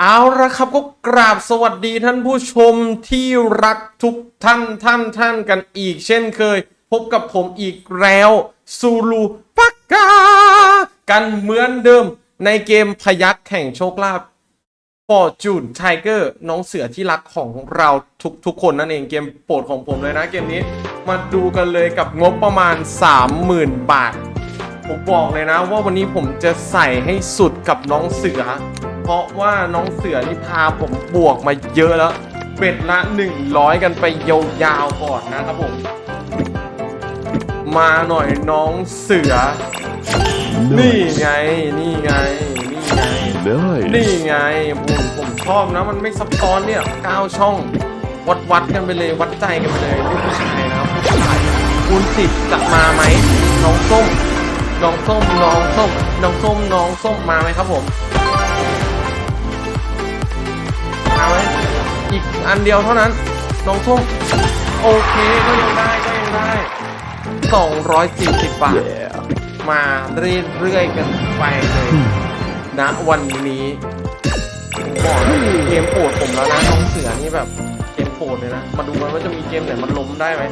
เอาละครับก็กราบสวัสดีท่านผู้ชมที่รักทุกท่านท่านท่านกันอีกเช่นเคย พบกับผมอีกแล้วซูลูปักกา กันเหมือนเดิมในเกมพยักแข่งโชคลาภฟอร์จูนไทเกอร์น้องเสือที่รักของเราทุกทุกคนนั่นเองเกมโปรดของผมเลยนะเกมนี้ มาดูกันเลยกับงบประมาณ 30,000 บาท ผมบอกเลยนะว่าวันนี้ผมจะใส่ให้สุดกับน้องเสือ เพราะว่าน้องเสือนี่พาผมบวกมาเยอะแล้ว เป็ดละ 100 กันไปยาวๆก่อนนะครับผม มาหน่อยน้องเสือ นี่ไง นี่ไง นี่ไง Nice. นี่ไง ผมผมชอบนะ มันไม่ซับซ้อนเนี่ยเก้าช่อง วัดวัดกันไปเลย วัดใจกันไปเลยลูกผู้ชายนะครับผู้ชายคูณสิบจะมาไหมน้องส้มน้องส้มน้องส้มน้องส้มน้องส้มมาไหมครับผมาไหมอีกอันเดียวเท่านั้นน้องส้มโอเคก็ยังได้ก็ยังได้ 240 บาท Yeah. มาเรื่อยๆกันไปเลยณวันนี้ผมบอกเลยเกมโปรดผมแล้วนะน้องเสือนี่แบบเกมโปรดเลยนะ มาดูกันว่าจะมีเกมไหนมันล้มได้ไหม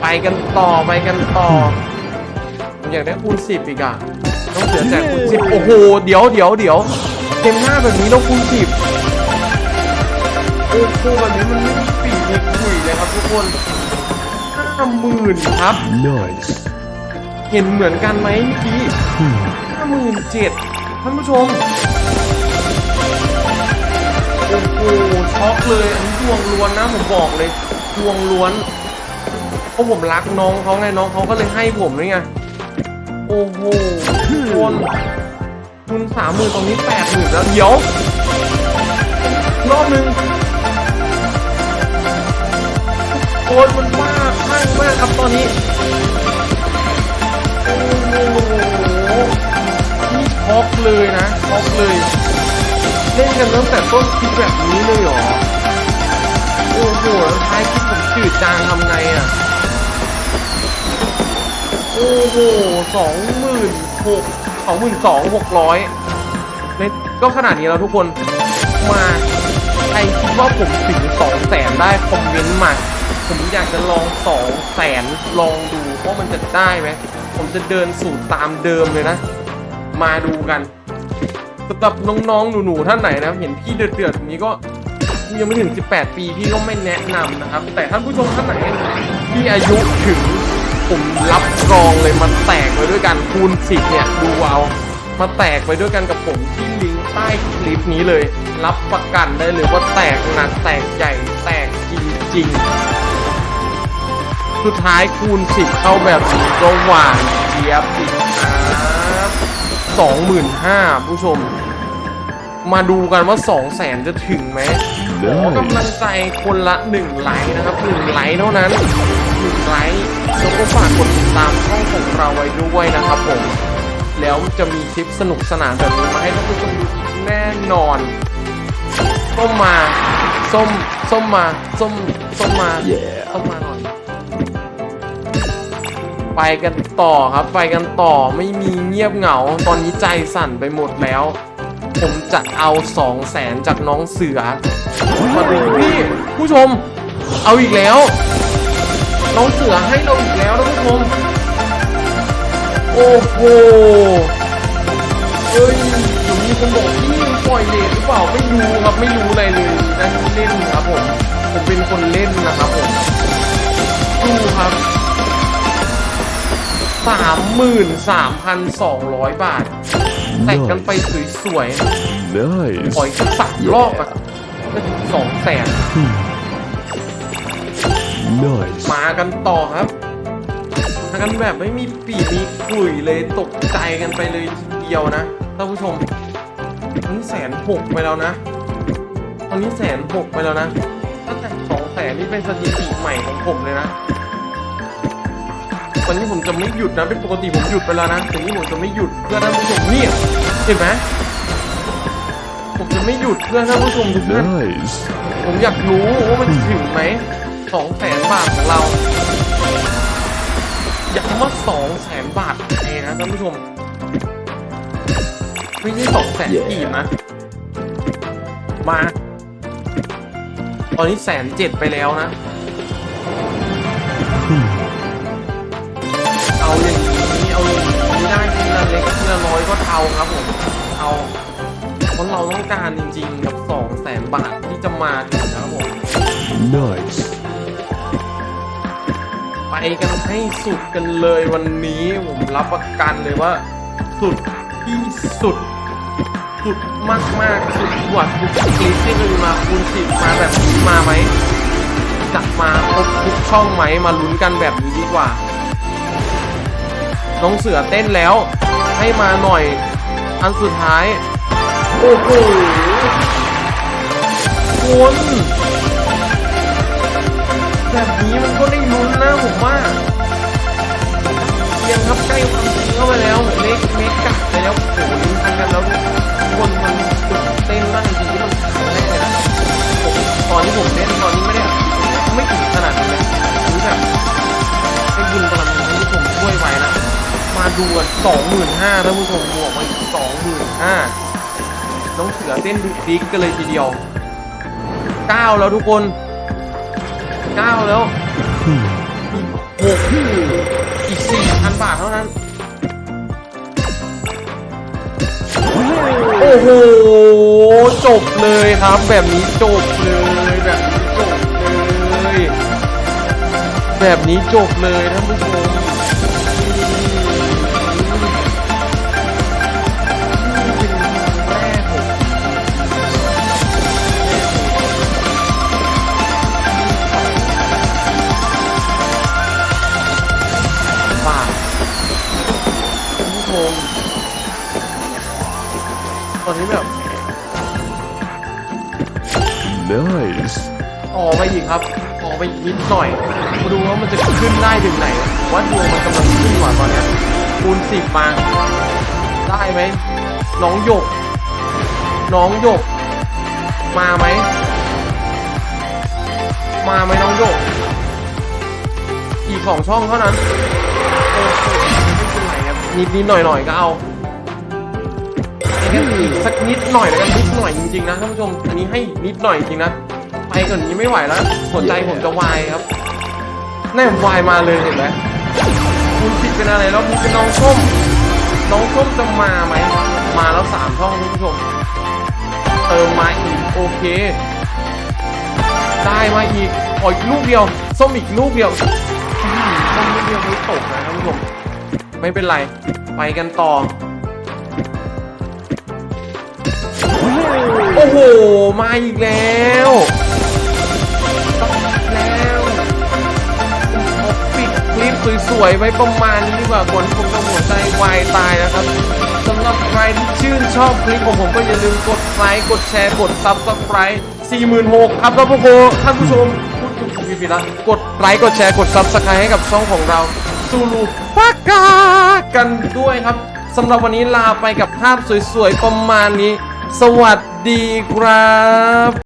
ไปกันต่อไปกันต่อผมอยากได้คูณสิบอีกอะน้องเสือแจกคูณสิบโอ้โห เดี๋ยวเดี๋ยวเดี๋ยวเกมหน้าแบบนี้ต้องคูณสิบ โอ้โหแบบนี้มันไม่มีปีกมีขุยเลยครับทุกคนห้าหมื่นครับ Nice. เห็นเหมือนกันไหมเมื่อกี้ห้าหมื่นเจ็ดท่านผู้ชม โอ้โหช็อกเลยอันนี้ดวงล้วนนะผมบอกเลยดวงล้วนเพราะผมรักน้องเขาไงน้องเขาก็เลยให้ผมนี่ไงโอ้โหคนคุณสามหมื่นตรงนี้แปดหมื่นแล้วเดี๋ยวรอบหนึ่ง โอนมันบ้าคลั่งมากครับตอนนี้โอ้โหนี่ช็อกเลยนะช็อกเลย เล่นกันตั้งแต่ต้นคลิปแบบนี้เลยเหรอ โอ้โหแล้วท้ายคลิปผมจืดจางทำไงอะ โอ้โหสองหมื่นหกสองหมื่นสองหกร้อยในก็ขนาดนี้แล้วทุกคนมาใครคิดว่าผมถึงสองแสนได้คอมเมนต์มา ผมอยากจะลองสองแสนลองดูว่ามันจะได้ไหมผมจะเดินสูตรตามเดิมเลยนะ มาดูกันสำหรับน้องๆหนูๆท่านไหนนะเห็นพี่เดือดๆอย่างนี้ก็ยังไม่ถึง 18 ปีพี่ก็ไม่แนะนำนะครับ แต่ท่านผู้ชมท่านไหนที่อายุถึงผมรับรองเลยมันแตกไปด้วยกันคูณ10เนี่ยดูเอามาแตกไปด้วยกันกับผมที่ลิงก์ใต้คลิปนี้เลย รับประกันได้เลยว่าแตกหนักแตกใหญ่แตกจริงๆ สุดท้ายคูณสิบเข้าแบบนี้ก็หวานเจี๊ยบอีกครับสองหมื่นห้าผู้ชม มาดูกันว่าสองแสนจะถึงไหมขอกำลังใจคนละหนึ่งไลค์นะครับหนึ่งไลค์เท่านั้นหนึ่งไลค์แล้วก็ฝากกดติดตามช่องของเราไว้ด้วยนะครับผม แล้วจะมีคลิปสนุกสนานแบบนี้มาให้ท่านผู้ชมดูอีกแน่นอนส้มมาส้มส้มมาส้มส้มมา Yeah. ส้มมาหน่อย ไปกันต่อครับ ไปกันต่อไม่มีเงียบเหงา ตอนนี้ใจสั่นไปหมดแล้ว ผมจะเอาสองแสนจากน้องเสือมาดูพี่ผู้ชม เอาอีกแล้ว น้องเสือให้เราอีกแล้วนะผู้ชม โอ้โหเอ้ยเดี๋ยวมีคนบอกพี่ปล่อยเลทหรือเปล่าไม่รู้ครับไม่รู้อะไรเลยนั่นเล่นครับผมผมเป็นคนเล่นนะครับผมดูครับ สามหมื่นสามพันสองร้อยบาท แต่งกันไปสวยๆ Nice. ขออีกสักสามรอบอะก็ถึงสองแสน Nice. มากันต่อครับมากันแบบไม่มีปีมีกลุ่ยเลยตกใจกันไปเลยทีเดียวนะท่านผู้ชมตอนนี้แสนหกไปแล้วนะ ตอนนี้แสนหกไปแล้วนะถ้าแต่สองแสนนี่เป็นสถิติใหม่ของผมเลยนะ วันนี้ผมจะไม่หยุดนะเป็นปกติผมหยุดไปแล้วนะแต่นี้ผมจะไม่หยุดเพื่อท่านผู้ชมเนี่ยเห็นไหมผมจะไม่หยุดเพื่อท่านผู้ชมทุกท่าน Nice. ผมอยากรู้ว่ามันถึงไหมสองแสนบาทของเรา อยากว่าสองแสนบาทเองนะท่านผู้ชมไม่ใช่สองแสน Yeah. กีบนะ มา ตอนนี้แสนเจ็ดไปแล้วนะเละเล็กทีละน้อยก็เอาครับผมเอาเพราะเราต้องการจริงๆกับสองแสนบาทที่จะมาถึงนะครับผม Nice. ไปกันให้สุดกันเลยวันนี้ผมรับประกันเลยว่า สุดที่สุด สุดมากมากๆสุดกว่าทุกคลิปที่เคยมาคูณสิบมาแบบนี้มาไหมจะมาครบทุกช่องไหมมาลุ้นกันแบบนี้ดีกว่า น้องเสือเต้นแล้ว ให้มาหน่อย อันสุดท้าย โอ้โหคุณแบบนี้มันก็ได้ลุ้น ดูกันสองหมื่นห้าท่านผู้ชมบวกมาอีกสองหมื่นห้าน้องเสือเต้นดุดิกกันเลยทีเดียวเก้าแล้วทุกคนเก้าแล้วหกอีกสี่พันบาทเท่านั้น โอ้โห จบเลยครับ แบบนี้จบเลยแบบนี้จบเลย แบบนี้จบเลยท่านผู้ชม ท่านผู้ชมตอนนี้แบบ Nice. ต่อไปอีกครับต่อไปอีกนิดหน่อยมาดูว่ามันจะขึ้นได้ถึงไหนผมว่าดวงมันกำลังขึ้นกว่าตอนเนี้ยคูณสิบมา ได้ไหม น้องหยก น้องหยก มาไหม มาไหมน้องหยก อีกสองช่องเท่านั้นโอ้โหไม่เป็ นิดนิดหน่อยหน่อยก็เอาแค่อีกสักนิดหน่อยแล้วกันนิดหน่อยจริงๆนะท่านผู้ชมอันนี้ให้นิดหน่อยจริงนะไปก่อนนี้ไม่ไหวแล้วหัวใจผมจะวายครับแน่วายมาเลยเห็นไหมคุณผิดเป็นอะไรแล้วคุณเป็นน้องส้มน้องส้มจะมาไหมมาแล้วสามช่องท่านผู้ชมเติมมาอีกโอเคได้มาอีกขออีกลูกเดียวส้มอีกลูกเดียวส้มลูกเดียวไม่ตกนะท่านผู้ชม ไม่เป็นไร ไปกันต่อ โอ้โห มาอีกแล้วต้องแล้วปิดคลิปสวยๆไว้ประมาณนี้ดีกว่าก่อนผมจะหัวใจวายตายนะครับสำหรับใครที่ชื่นชอบคลิปของผมก็อย่าลืมกดไลค์กดแชร์กด Subscribe 46,000ครับท่านผู้ชมท่านผู้ชมพูดถูกผิดผิดละกดไลค์กดแชร์กด Subscribe ให้กับช่องของเรา ซูลูปากากันด้วยครับสำหรับวันนี้ลาไปกับภาพสวยๆประมาณนี้ สวัสดีครับ